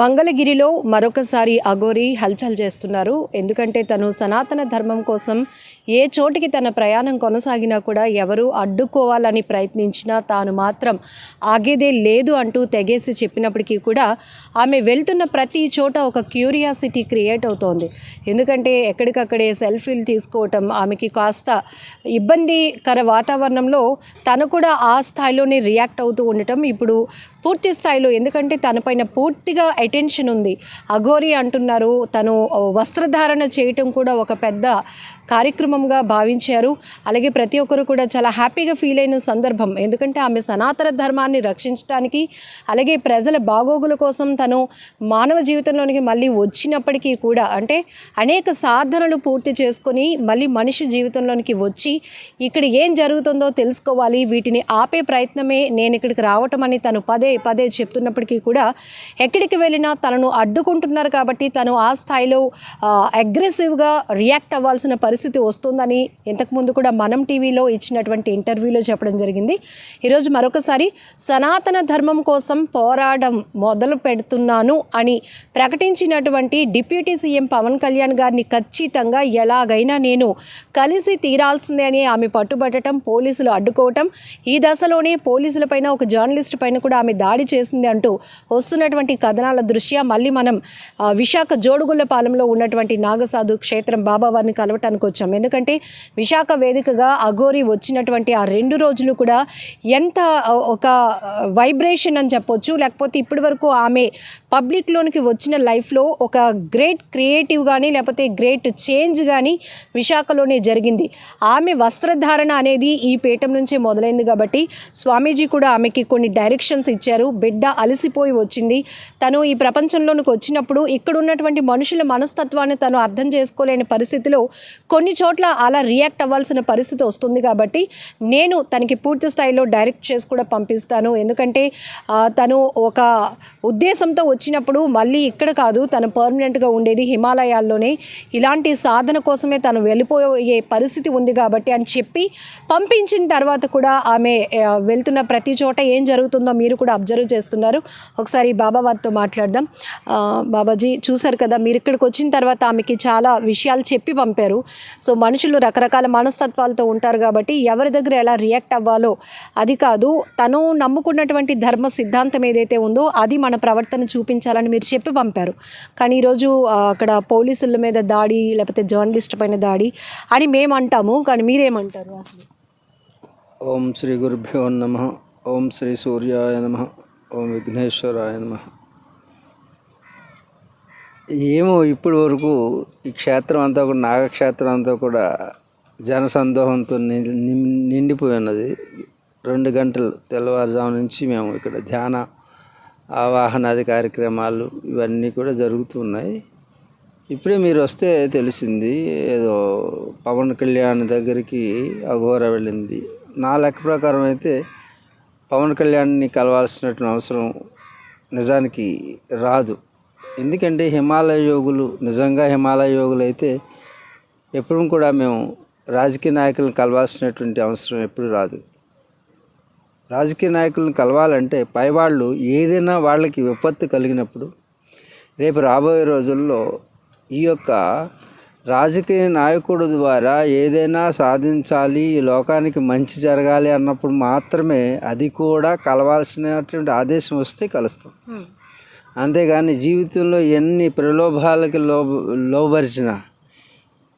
మంగళగిరిలో మరొకసారి అఘోరి హల్చల్ చేస్తున్నారు. ఎందుకంటే తను సనాతన ధర్మం కోసం ఏ చోటికి తన ప్రయాణం కొనసాగినా కూడా ఎవరు అడ్డుకోవాలని ప్రయత్నించినా తాను మాత్రం ఆగేదే లేదు అంటూ తెగేసి చెప్పినప్పటికీ కూడా ఆమె వెళ్తున్న ప్రతి చోట ఒక క్యూరియాసిటీ క్రియేట్ అవుతోంది. ఎందుకంటే ఎక్కడికక్కడే సెల్ఫీలు తీసుకోవటం ఆమెకి కాస్త ఇబ్బందికర వాతావరణంలో తను కూడా ఆ స్థాయిలోనే రియాక్ట్ అవుతూ ఉండటం ఇప్పుడు పూర్తి స్థాయిలో. ఎందుకంటే తనపైన పూర్తిగా అటెన్షన్ ఉంది. అఘోరి అంటున్నారు తను వస్త్రధారణ చేయటం కూడా ఒక పెద్ద కార్యక్రమంగా భావించారు. అలాగే ప్రతి ఒక్కరు కూడా చాలా హ్యాపీగా ఫీల్ అయిన సందర్భం. ఎందుకంటే ఆమె సనాతన ధర్మాన్ని రక్షించడానికి అలాగే ప్రజల బాగోగుల కోసం తను మానవ జీవితంలోనికి మళ్ళీ వచ్చినప్పటికీ కూడా అంటే అనేక సాధనలు పూర్తి చేసుకొని మళ్ళీ మనిషి జీవితంలోనికి వచ్చి ఇక్కడ ఏం జరుగుతుందో తెలుసుకోవాలి. వీటిని ఆపే ప్రయత్నమే నేను ఇక్కడికి రావటం అని తను పదే పదే చెప్తున్నప్పటికీ కూడా ఎక్కడికి వెళ్ళినా తనను అడ్డుకుంటున్నారు కాబట్టి తను ఆ స్థాయిలో అగ్రెసివ్గా రియాక్ట్ అవ్వాల్సిన పరిస్థితి వస్తుందని ఇంతకుముందు కూడా మనం టీవీలో ఇచ్చినటువంటి ఇంటర్వ్యూలో చెప్పడం జరిగింది. ఈరోజు మరొకసారి సనాతన ధర్మం కోసం పోరాటం మొదలు పెడుతున్నాను అని ప్రకటించినటువంటి డిప్యూటీ సీఎం పవన్ కళ్యాణ్ గారిని ఖచ్చితంగా ఎలాగైనా నేను కలిసి తీరాల్సిందే అని ఆమె పట్టుబట్టడం పోలీసులు అడ్డుకోవటం ఈ దశలోనే పోలీసులపైన ఒక జర్నలిస్ట్ పైన కూడా ఆమె దాడి చేసింది అంటూ వస్తున్నటువంటి కథనాలు దృష్ట్యా మళ్ళీ మనం విశాఖ జోడుగుళ్ళపాలెంలో ఉన్నటువంటి నాగసాధు క్షేత్రం బాబావారిని కలవటానికి వచ్చాం. ఎందుకంటే విశాఖ వేదికగా అఘోరి వచ్చినటువంటి ఆ రెండు రోజులు కూడా ఎంత ఒక వైబ్రేషన్ అని చెప్పొచ్చు. లేకపోతే ఇప్పటి వరకు ఆమె పబ్లిక్లోనికి వచ్చిన లైఫ్లో ఒక గ్రేట్ క్రియేటివ్ కానీ లేకపోతే గ్రేట్ చేంజ్ కానీ విశాఖలోనే జరిగింది. ఆమె వస్త్రధారణ అనేది ఈ పీఠం నుంచే మొదలైంది కాబట్టి స్వామీజీ కూడా ఆమెకి కొన్ని డైరెక్షన్స్ ఇచ్చారు. బిడ్డ అలసిపోయి వచ్చింది. తను ఈ ప్రపంచంలోనికి వచ్చినప్పుడు ఇక్కడ ఉన్నటువంటి మనుషుల మనస్తత్వాన్ని తను అర్థం చేసుకోలేని పరిస్థితిలో కొన్ని చోట్ల అలా రియాక్ట్ అవ్వాల్సిన పరిస్థితి వస్తుంది కాబట్టి నేను తనకి పూర్తి స్థాయిలో డైరెక్ట్ చేసి కూడా పంపిస్తాను. ఎందుకంటే తను ఒక ఉద్దేశంతో వచ్చినప్పుడు మళ్ళీ ఇక్కడ కాదు తను పర్మనెంట్గా ఉండేది హిమాలయాల్లోనే. ఇలాంటి సాధన కోసమే తను వెళ్ళిపోయే పరిస్థితి ఉంది కాబట్టి అని చెప్పి పంపించిన తర్వాత కూడా ఆమె వెళ్తున్న ప్రతి చోట ఏం జరుగుతుందో మీరు కూడా అబ్జర్వ్ చేస్తున్నారు. ఒకసారి బాబా వారితో మాట్లాడదాం. బాబాజీ చూశారు కదా మీరు ఇక్కడికి వచ్చిన తర్వాత ఆమెకి చాలా విషయాలు చెప్పి పంపారు. సో మనుషులు రకరకాల మనస్తత్వాలతో ఉంటారు కాబట్టి ఎవరి దగ్గర ఎలా రియాక్ట్ అవ్వాలో అది కాదు. తను నమ్ముకున్నటువంటి ధర్మ సిద్ధాంతం ఏదైతే ఉందో అది మన ప్రవర్తన చూపించాలని మీరు చెప్పి పంపారు. కానీ ఈరోజు అక్కడ పోలీసుల మీద దాడి లేకపోతే జర్నలిస్ట్ పైన దాడి అని మేము అంటాము కానీ మీరేమంటారు అసలు? ఓం శ్రీ గురుభ్యో నమ. ఓం శ్రీ సూర్యాయ నమ. ఓం విఘ్నేశ్వరాయ నమ. ఏమో ఇప్పటి వరకు ఈ క్షేత్రం అంతా కూడా నాగక్షేత్రం అంతా కూడా జనసందోహంతో ని- నిండిపోయి ఉన్నది రెండు గంటలు తెల్లవారుజాము నుంచి మేము ఇక్కడ ధ్యాన ఆవాహనాది కార్యక్రమాలు ఇవన్నీ కూడా జరుగుతున్నాయి ఇప్పుడే మీరు వస్తే తెలిసింది ఏదో పవన్ కళ్యాణ్ దగ్గరికి అఘోర వెళ్ళింది. నా లెక్క ప్రకారం అయితే పవన్ కళ్యాణ్ని కలవాల్సినటువంటి అవసరం నిజానికి రాదు. ఎందుకంటే హిమాలయ యోగులు నిజంగా హిమాలయ యోగులు అయితే ఎప్పుడూ కూడా మేము రాజకీయ నాయకులను కలవాల్సినటువంటి అవసరం ఎప్పుడు రాదు. రాజకీయ నాయకులను కలవాలంటే పైవాళ్ళు ఏదైనా వాళ్ళకి విపత్తు కలిగినప్పుడు రేపు రాబోయే రోజుల్లో ఈ యొక్క రాజకీయ నాయకుడు ద్వారా ఏదైనా సాధించాలి ఈ లోకానికి మంచి జరగాలి అన్నప్పుడు మాత్రమే అది కూడా కలవాల్సినటువంటి ఆదేశం వస్తే కలుస్తాం. అంతేగాని జీవితంలో ఎన్ని ప్రలోభాలకి లో లోబరిచిన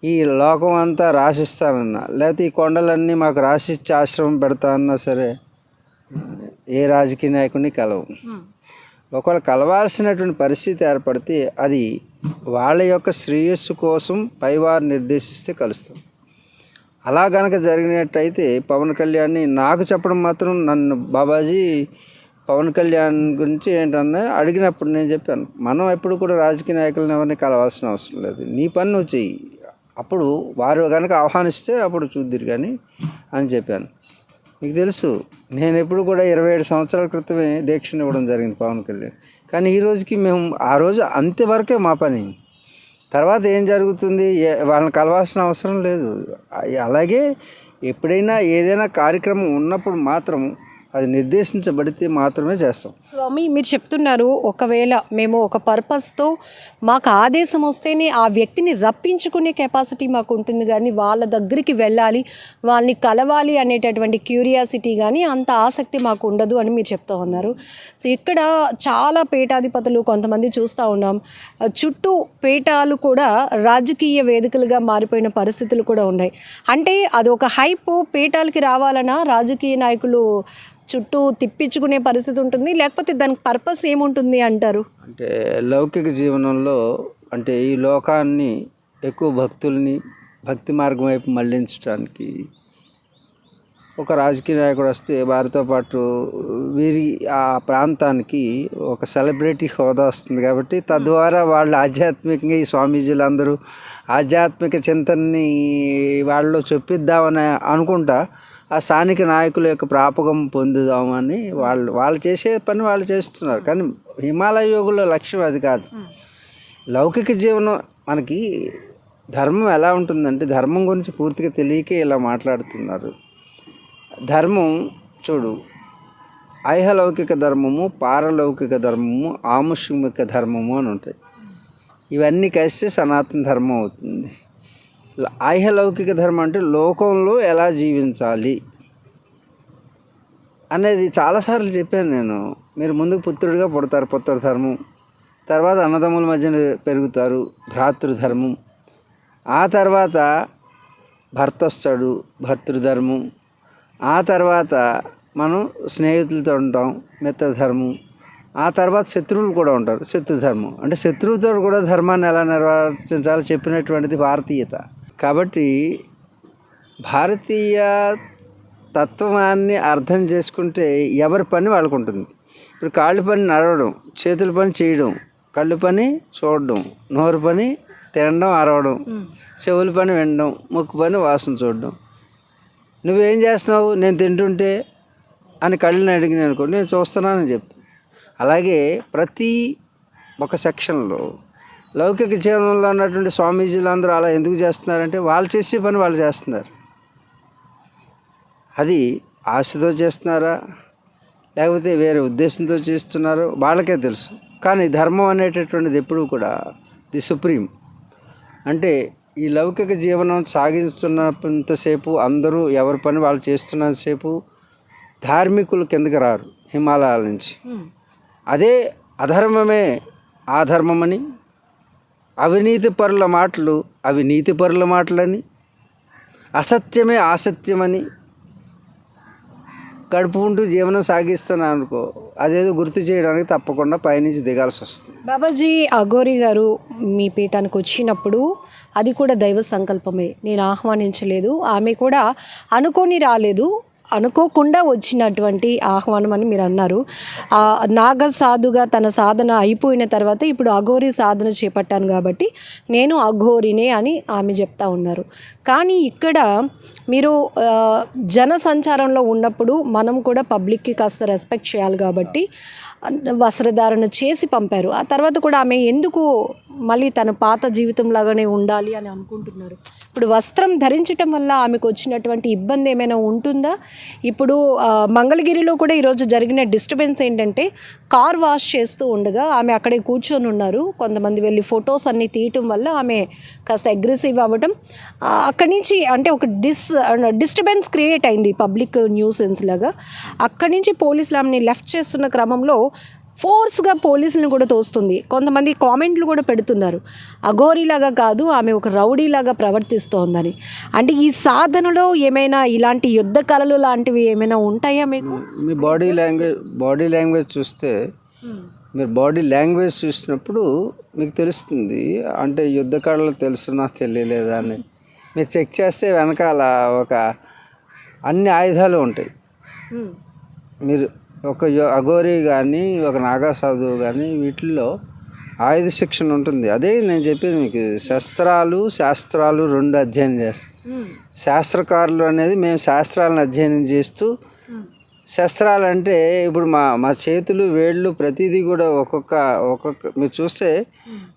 ఈ లోకం అంతా రాసిస్తానన్నా లేకపోతే ఈ కొండలన్నీ మాకు రాసిచ్చి ఆశ్రమం పెడతా అన్నా సరే ఏ రాజకీయ నాయకుడిని కలవు. ఒకవేళ కలవాల్సినటువంటి పరిస్థితి ఏర్పడితే అది వాళ్ళ యొక్క శ్రేయస్సు కోసం పైవారు నిర్దేశిస్తే కలుస్తాం. అలా కనుక జరిగినట్టయితే పవన్ కళ్యాణ్ని నాకు చెప్పడం మాత్రం నన్ను బాబాజీ పవన్ కళ్యాణ్ గురించి ఏంటన్నా అడిగినప్పుడు నేను చెప్పాను మనం ఎప్పుడు కూడా రాజకీయ నాయకులను ఎవరిని కలవాల్సిన అవసరం లేదు నీ పని నువ్వు చెయ్యి. అప్పుడు వారు కనుక ఆహ్వానిస్తే అప్పుడు చూద్దిరు కానీ అని చెప్పాను. మీకు తెలుసు నేను ఎప్పుడు కూడా ఇరవై ఏడు సంవత్సరాల క్రితమే దీక్షను ఇవ్వడం జరిగింది పవన్ కళ్యాణ్. కానీ ఈ రోజుకి మేము ఆ రోజు అంతవరకే మా పని. తర్వాత ఏం జరుగుతుంది వాళ్ళని కలవాల్సిన అవసరం లేదు. అలాగే ఎప్పుడైనా ఏదైనా కార్యక్రమం ఉన్నప్పుడు మాత్రం అది నిర్దేశించబడితే మాత్రమే చేస్తాం. స్వామి మీరు చెప్తున్నారు ఒకవేళ మేము ఒక పర్పస్తో మాకు ఆదేశం వస్తేనే ఆ వ్యక్తిని రప్పించుకునే కెపాసిటీ మాకు ఉంటుంది కానీ వాళ్ళ దగ్గరికి వెళ్ళాలి వాళ్ళని కలవాలి అనేటటువంటి క్యూరియాసిటీ కానీ అంత ఆసక్తి మాకు ఉండదు అని మీరు చెప్తా ఉన్నారు. సో ఇక్కడ చాలా పీఠాధిపతులు కొంతమంది చూస్తూ ఉన్నాం. చుట్టూ పీఠాలు కూడా రాజకీయ వేదికలుగా మారిపోయిన పరిస్థితులు కూడా ఉన్నాయి. అంటే అది ఒక హైప్ పీఠాలకి రావాలన్నా రాజకీయ నాయకులు చుట్టూ తిప్పించుకునే పరిస్థితి ఉంటుంది. లేకపోతే దానికి పర్పస్ ఏముంటుంది అంటారు? అంటే లౌకిక జీవనంలో అంటే ఈ లోకాన్ని ఎక్కువ భక్తుల్ని భక్తి మార్గం వైపు మళ్ళించడానికి ఒక రాజకీయ నాయకుడు వస్తే వారితో పాటు వీరి ఆ ప్రాంతానికి ఒక సెలబ్రిటీ హోదా వస్తుంది కాబట్టి తద్వారా వాళ్ళు ఆధ్యాత్మికంగా ఈ స్వామీజీలందరూ ఆధ్యాత్మిక చింతనని వాళ్ళలో చొప్పిద్దామని అనుకుంటా ఆ స్థానిక నాయకుల యొక్క ప్రాపకం పొందుదామని వాళ్ళు వాళ్ళు చేసే పని వాళ్ళు చేస్తున్నారు. కానీ హిమాలయ యోగుల లక్ష్యం అది కాదు. లౌకిక జీవనం మనకి ధర్మం ఎలా ఉంటుందంటే ధర్మం గురించి పూర్తిగా తెలియకే ఇలా మాట్లాడుతున్నారు. ధర్మం చూడు ఐహలౌకిక ధర్మము పారలౌకిక ధర్మము ఆముష్మిక ధర్మము అని ఉంటాయి. ఇవన్నీ కలిస్తే సనాతన ధర్మం అవుతుంది. ఐహలౌకిక ధర్మం అంటే లోకంలో ఎలా జీవించాలి అనేది చాలాసార్లు చెప్పాను నేను. మీరు ముందుకు పుత్రుడిగా పుడతారు పుత్ర ధర్మం. తర్వాత అన్నదమ్ముల మధ్యన పెరుగుతారు భ్రాతృధర్మం. ఆ తర్వాత భర్త వస్తాడు భర్తృధర్మం. ఆ తర్వాత మనం స్నేహితులతో ఉంటాం మిత్రధర్మం. ఆ తర్వాత శత్రువులు కూడా ఉంటారు శత్రుధర్మం అంటే శత్రువుతో కూడా ధర్మాన్ని ఎలా నిర్వర్తించాలో చెప్పినటువంటిది భారతీయత. కాబట్టి భారతీయ తత్వాన్ని అర్థం చేసుకుంటే ఎవరి పని వాళ్ళకు ఉంటుంది. ఇప్పుడు కాళ్ళు పని నడవడం చేతుల పని చేయడం కళ్ళు పని చూడడం నోరు పని తినడం అరవడం చెవుల పని వినడం ముక్కు పని వాసన చూడడం. నువ్వేం చేస్తున్నావు? నేను తింటుంటే అని కళ్ళని అడిగిన అనుకో నేను చూస్తున్నానని చెప్తాను అలాగే ప్రతి ఒక సెక్షన్లో లౌకిక జీవనంలో ఉన్నటువంటి స్వామీజీలు అందరూ అలా ఎందుకు చేస్తున్నారంటే వాళ్ళు చేసే పని వాళ్ళు చేస్తున్నారు. అది ఆశతో చేస్తున్నారా? లేకపోతే వేరే ఉద్దేశంతో చేస్తున్నారో వాళ్ళకే తెలుసు. కానీ ధర్మం అనేటటువంటిది ఎప్పుడూ కూడా ది సుప్రీం. అంటే ఈ లౌకిక జీవనం సాగిస్తున్నంతసేపు అందరూ ఎవరి పని వాళ్ళు చేస్తున్నంతసేపు ధార్మికులు కిందకి రారు హిమాలయాల నుంచి. అదే అధర్మమే ఆధర్మమని అవినీతి పరుల మాటలు అవి నీతి పరుల మాటలని. అసత్యమే ఆసత్యమని. గడుపుకుంటూ జీవనం సాగిస్తున్నాను అనుకో అదేదో గుర్తు చేయడానికి తప్పకుండా పైనుంచి దిగాల్సి వస్తుంది. బాబాజీ అఘోరి గారు మీ పీఠానికి వచ్చినప్పుడు అది కూడా దైవ సంకల్పమే. నేను ఆహ్వానించలేదు. ఆమె కూడా అనుకొని రాలేదు. అనుకోకుండా వచ్చినటువంటి ఆహ్వానం అని మీరు అన్నారు. నాగ సాధుగా తన సాధన అయిపోయిన తర్వాత ఇప్పుడు అఘోరి సాధన చేపట్టాను కాబట్టి నేను అఘోరినే అని ఆమె చెప్తా ఉన్నారు. కానీ ఇక్కడ మీరు జన సంచారంలో ఉన్నప్పుడు మనం కూడా పబ్లిక్కి కాస్త రెస్పెక్ట్ చేయాలి కాబట్టి వస్త్రధారణ చేసి పంపారు. ఆ తర్వాత కూడా ఆమె ఎందుకు మళ్ళీ తన పాత జీవితం లాగానే ఉండాలి అని అనుకుంటున్నారు? ఇప్పుడు వస్త్రం ధరించటం వల్ల ఆమెకు వచ్చినటువంటి ఇబ్బంది ఏమైనా ఉంటుందా? ఇప్పుడు మంగళగిరిలో కూడా ఈరోజు జరిగిన డిస్టర్బెన్స్ ఏంటంటే కార్ వాష్ చేస్తూ ఉండగా ఆమె అక్కడే కూర్చొని ఉన్నారు. కొంతమంది వెళ్ళి ఫొటోస్ అన్నీ తీయటం వల్ల ఆమె కాస్త అగ్రెసివ్ అవ్వడం అక్కడి నుంచి అంటే ఒక డిస్ డిస్టర్బెన్స్ క్రియేట్ అయింది పబ్లిక్ న్యూసెన్స్ లాగా. అక్కడి నుంచి పోలీసులు ఆమెని లెఫ్ట్ చేస్తున్న క్రమంలో ఫోర్స్గా పోలీసులను కూడా తోస్తుంది. కొంతమంది కామెంట్లు కూడా పెడుతున్నారు. అఘోరీలాగా కాదు ఆమె ఒక రౌడీలాగా ప్రవర్తిస్తోందని. అంటే ఈ సాధనలో ఏమైనా ఇలాంటి యుద్ధ కళలు లాంటివి ఏమైనా ఉంటాయా మీకు? మీ బాడీ లాంగ్వేజ్ బాడీ లాంగ్వేజ్ చూస్తే మీరు బాడీ లాంగ్వేజ్ చూసినప్పుడు మీకు తెలుస్తుంది. అంటే యుద్ధ కళలు తెలుసునా తెలియలేదా అని. మీరు చెక్ చేస్తే వెనకాల ఒక అన్ని ఆయుధాలు ఉంటాయి. మీరు ఒక అఘోరి కానీ ఒక నాగా సాధువు కానీ వీటిల్లో ఆయుధ శిక్షణ ఉంటుంది. అదే నేను చెప్పేది మీకు శస్త్రాలు శాస్త్రాలు రెండు అధ్యయనం చేస్తాం. శాస్త్రకారులు అనేది మేము శాస్త్రాలను అధ్యయనం చేస్తూ శస్త్రాలు అంటే ఇప్పుడు మా మా చేతులు వేళ్ళు ప్రతిదీ కూడా ఒక్కొక్క ఒక్కొక్క మీరు చూస్తే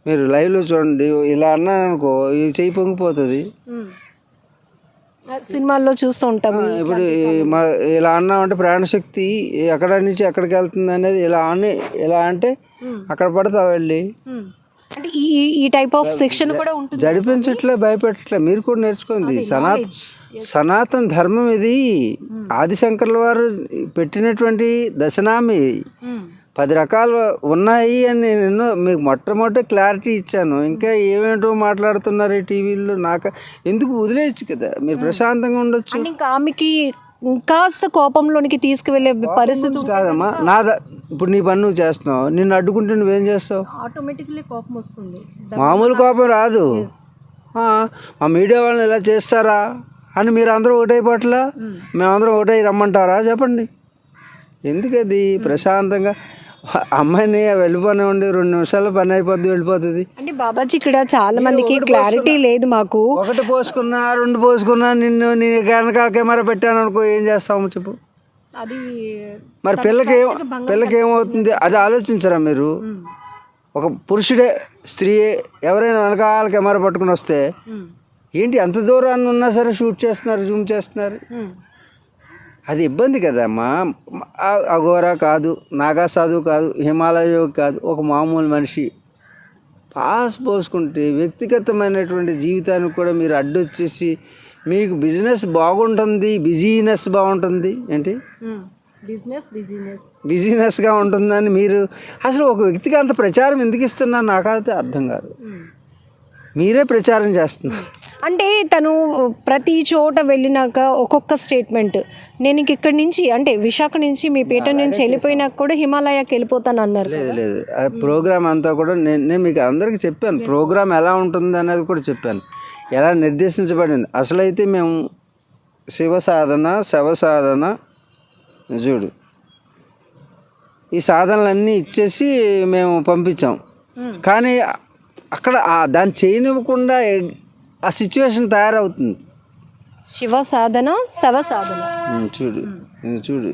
మీరు లైవ్లో చూడండి ఇలా అన్నాను అనుకో ఈ చెయ్యి పొంగిపోతుంది. సినిమాల్లో చూస్తూ ఉంటాం. ఇప్పుడు మా ఇలా అన్నామంటే ప్రాణశక్తి ఎక్కడ నుంచి ఎక్కడికి వెళ్తుంది అనేది ఇలా అని ఇలా అంటే అక్కడ పడతావు వెళ్ళి. అంటే ఈ ఈ- టైప్ ఆఫ్ శిక్షణ కూడా ఉంటుంది. జడిపించట్లే భయపెట్టట్లే. మీరు కూడా నేర్చుకోండి సనాత్ సనాతన ధర్మం ఇది. ఆదిశంకర్ల వారు పెట్టినటువంటి దశనామి. పది రకాలు ఉన్నాయి అని నేను ఎన్నో మీకు మొట్టమొదటి క్లారిటీ ఇచ్చాను. ఇంకా ఏమేంటో మాట్లాడుతున్నారు ఈ టీవీలో నాకు ఎందుకు వదిలేయచ్చు కదా? మీరు ప్రశాంతంగా ఉండొచ్చు. ఇంకా ఆమెకి కాస్త కోపంలోనికి తీసుకువెళ్ళే పరిస్థితి కాదమ్మా. నా ఇప్పుడు నీ పని నువ్వు చేస్తున్నావు. నిన్ను అడ్డుకుంటే నువ్వేం చేస్తావు? ఆటోమేటిక్లీ కోపం వస్తుంది. మామూలు కోపం రాదు. ఆ, మా మీడియా వాళ్ళని ఇలా చేస్తారా? అని మీరు అందరూ ఒకటైపోట్లా మేమందరం ఒకటై రమ్మంటారా? చెప్పండి. ఎందుకది? ప్రశాంతంగా అమ్మాయిని వెళ్ళిపోనివ్వండి రెండు నిమిషాల్లో పని అయిపోద్ది వెళ్ళిపోతుంది. అంటే బాబాజీ ఇక్కడ చాలా మందికి క్లారిటీ లేదు మాకు. ఒకటి పోసుకున్నా రెండు పోసుకున్నా నిన్ను నీ వెనకాల కెమెరా పెట్టాను అనుకో ఏం చేస్తాము చెప్పు. అది మరి పిల్లకి ఏం పిల్లకి ఏమవుతుంది? అది ఆలోచించరా మీరు? ఒక పురుషుడే స్త్రీ ఎవరైనా వెనకాల కెమెరా పట్టుకుని వస్తే ఏంటి అంత దూరాన్ని ఉన్నా సరే షూట్ చేస్తున్నారు జూమ్ చేస్తున్నారు? అది ఇబ్బంది కదమ్మా. అఘోరా కాదు నాగా సాధువు కాదు హిమాలయ యోగి కాదు ఒక మామూలు మనిషి. పాస్ పోసుకుంటే వ్యక్తిగతమైనటువంటి జీవితానికి కూడా మీరు అడ్డొచ్చేసి మీకు బిజినెస్ బాగుంటుంది బిజీనెస్ బాగుంటుంది ఏంటి? Business business. బిజినెస్గా ఉంటుందని మీరు అసలు ఒక వ్యక్తికి అంత ప్రచారం ఎందుకు ఇస్తున్నారు? నాకైతే అర్థం కాదు. మీరే ప్రచారం చేస్తున్నారు. అంటే తను ప్రతి చోట వెళ్ళినాక ఒక్కొక్క స్టేట్మెంట్ నేను ఇంక ఇక్కడి నుంచి అంటే విశాఖ నుంచి మీ పేట నుంచి వెళ్ళిపోయినాక కూడా హిమాలయాకి వెళ్ళిపోతాను అన్నారు లేదు లేదు. ఆ ప్రోగ్రామ్ అంతా కూడా నేను నేను మీకు అందరికీ చెప్పాను. ప్రోగ్రామ్ ఎలా ఉంటుంది అనేది కూడా చెప్పాను. ఎలా నిర్దేశించబడింది. అసలైతే మేము శివ సాధన శవ సాధన చూడు. ఈ సాధనలన్నీ ఇచ్చేసి మేము పంపించాం. కానీ అక్కడ దాన్ని చేయనివ్వకుండా ఆ సిచ్యువేషన్ తయారవుతుంది. శివ సాధన శవ సాధన చూడు చూడు.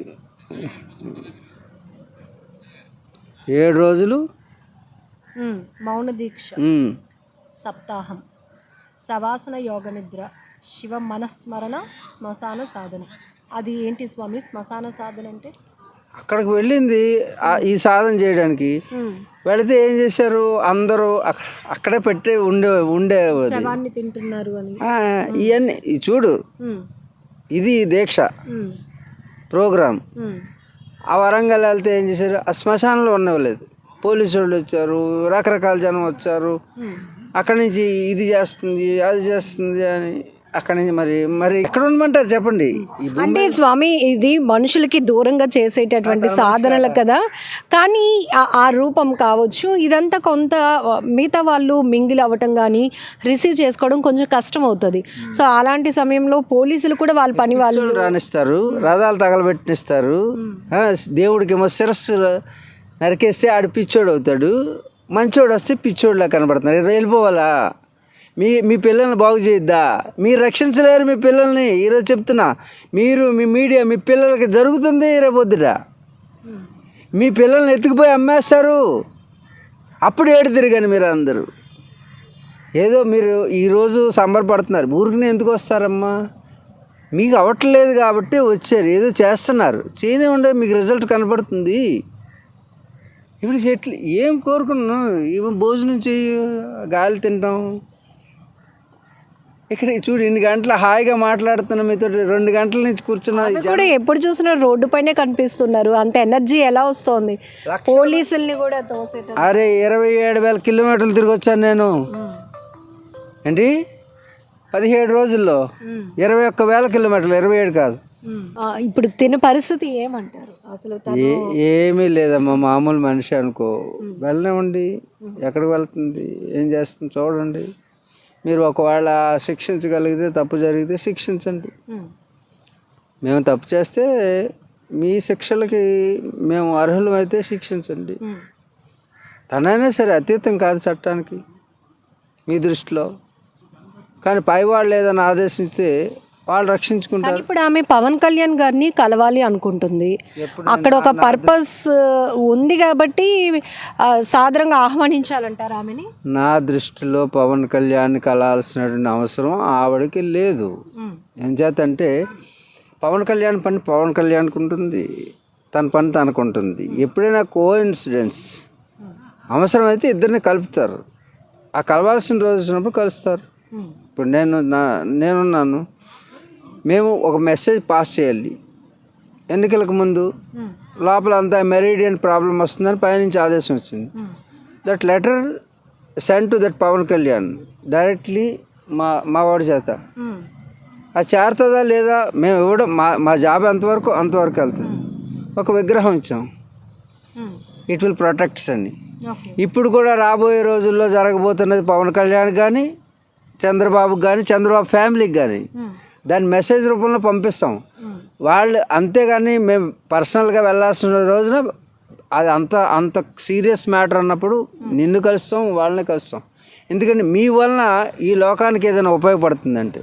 ఏడు రోజులు? మౌన దీక్ష. సప్తాహం. సవాసన యోగ నిద్ర. శివ మనస్మరణ శ్మశాన సాధన. అది ఏంటి స్వామి? శ్మశాన సాధన అంటే? అక్కడికి వెళ్ళింది ఈ సాధన చేయడానికి. వెళితే ఏం చేశారు? అందరూ అక్క- అక్కడే పెట్టి ఉండే శవాన్ని తింటున్నారు ఇవన్నీ చూడు. ఇది దీక్ష. ప్రోగ్రామ్. ఆ వరంగల్ వెళ్తే ఏం చేశారు? ఆ శ్మశానంలో ఉండవలేదు పోలీసు వాళ్ళు వచ్చారు రకరకాల జనం వచ్చారు. అక్కడి నుంచి ఇది చేస్తుంది అది చేస్తుంది అని అక్కడి నుంచి మరి మరి ఎక్కడ ఉండమంటారు చెప్పండి? అంటే స్వామి ఇది మనుషులకి దూరంగా చేసేటటువంటి సాధనలు కదా. కానీ ఆ- రూపం కావచ్చు ఇదంతా కొంత మిగతా వాళ్ళు మింగిల్ అవ్వటం కానీ రిసీవ్ చేసుకోవడం కొంచెం కష్టం అవుతుంది సో అలాంటి సమయంలో పోలీసులు కూడా వాళ్ళ పని వాళ్ళు రాణిస్తారు రథాలు తగలబెట్టిస్తారు ఆ, దేవుడికేమో శిరస్సు నరికేస్తే ఆడు పిచ్చోడు అవుతాడు మంచోడు వస్తే పిచ్చోడులా కనబడుతున్నారు వెళ్ళిపోవాలా మీ మీ పిల్లల్ని బాగు చేయొద్దా? మీరు రక్షించలేరు మీ పిల్లల్ని ఈరోజు చెప్తున్నా. మీరు మీ మీడియా మీ పిల్లలకి జరుగుతుంది రేపొద్దుట మీ పిల్లల్ని ఎత్తుకుపోయి అమ్మేస్తారు. అప్పుడు ఏడు తిరిగాను మీరు అందరూ. ఏదో మీరు ఈరోజు సంబరపడుతున్నారు ఊరికి ఎందుకు వస్తారమ్మా? మీకు అవ్వట్లేదు కాబట్టి వచ్చారు. ఏదో చేస్తున్నారు. చేయనే ఉండే మీకు రిజల్ట్ కనపడుతుంది. ఇప్పుడు చెట్లు ఏం కోరుకున్నాం? ఏమో భోజనం చేయి గాలి తింటాం. ఇక్కడ చూడు ఇన్ని గంటల హాయిగా మాట్లాడుతున్నా మీతో రెండు గంటల నుంచి కూర్చున్నా కూడా ఎప్పుడు చూసినా రోడ్డు పైనే కనిపిస్తున్నారు. అంత ఎనర్జీ ఎలా వస్తోంది? పోలీసుల్ని కూడా అరే ఇరవై ఏడు వేల కిలోమీటర్లు తిరిగి వచ్చాను నేను. ఏంటి? పదిహేడు రోజుల్లో ఇరవై ఒక్క వేల కిలోమీటర్లు ఇరవై ఏడు కాదు. ఇప్పుడు తిన పరిస్థితి ఏమంటారు? అసలు ఏమీ లేదమ్మా మామూలు మనిషి అనుకో. వెళ్ళనివ్వండి ఎక్కడికి వెళ్తుంది ఏం చేస్తుంది చూడండి. మీరు ఒకవేళ శిక్షించగలిగితే తప్పు జరిగితే శిక్షించండి. మేము తప్పు చేస్తే మీ శిక్షలకి మేము అర్హులమైతే శిక్షించండి. తనైనా సరే అతీతం కాదు చట్టానికి మీ దృష్టిలో. కానీ పై వాళ్ళు ఏదైనా ఆదేశిస్తే వాళ్ళు రక్షించుకుంటారు. ఇప్పుడు ఆమె పవన్ కళ్యాణ్ గారిని కలవాలి అనుకుంటుంది. అక్కడ ఒక పర్పస్ ఉంది కాబట్టి సాదరంగా ఆహ్వానించాలంటారు ఆమెని? నా దృష్టిలో పవన్ కళ్యాణ్ కలాల్సినటువంటి అవసరం ఆవిడకి లేదు. ఏం చేతంటే పవన్ కళ్యాణ్ పని పవన్ కళ్యాణ్కి ఉంటుంది తన పని తనకు ఉంటుంది ఎప్పుడైనా కో ఇన్సిడెన్స్ అవసరమైతే ఇద్దరిని కలుపుతారు. ఆ కలవాల్సిన రోజు వచ్చినప్పుడు కలుస్తారు. ఇప్పుడు నేను నా నేనున్నాను. మేము ఒక మెసేజ్ పాస్ చేయాలి. ఎన్నికలకు ముందు లోపల అంతా మెరీడియన్ ప్రాబ్లం వస్తుందని పైనుంచి ఆదేశం వచ్చింది. That letter send to that Pawan Kalyan directly మా మా వాడి చేత. అది చేరుతుందా లేదా మేము ఇవ్వడం మా మా జాబ్ ఎంతవరకు అంతవరకు వెళ్తుంది. ఒక విగ్రహం ఇచ్చాం. ఇట్ విల్ ప్రొటెక్ట్స్ అని. ఇప్పుడు కూడా రాబోయే రోజుల్లో జరగబోతున్నది పవన్ కళ్యాణ్ కానీ చంద్రబాబుకి కానీ చంద్రబాబు ఫ్యామిలీకి కానీ దాన్ని మెసేజ్ రూపంలో పంపిస్తాం. వాళ్ళు అంతేగాని మేము పర్సనల్గా వెళ్ళాల్సిన రోజున అది అంత అంత సీరియస్ మ్యాటర్ అన్నప్పుడు నిన్ను కలుస్తాం వాళ్ళని కలుస్తాం. ఎందుకంటే మీ వలన ఈ లోకానికి ఏదైనా ఉపయోగపడుతుందంటే.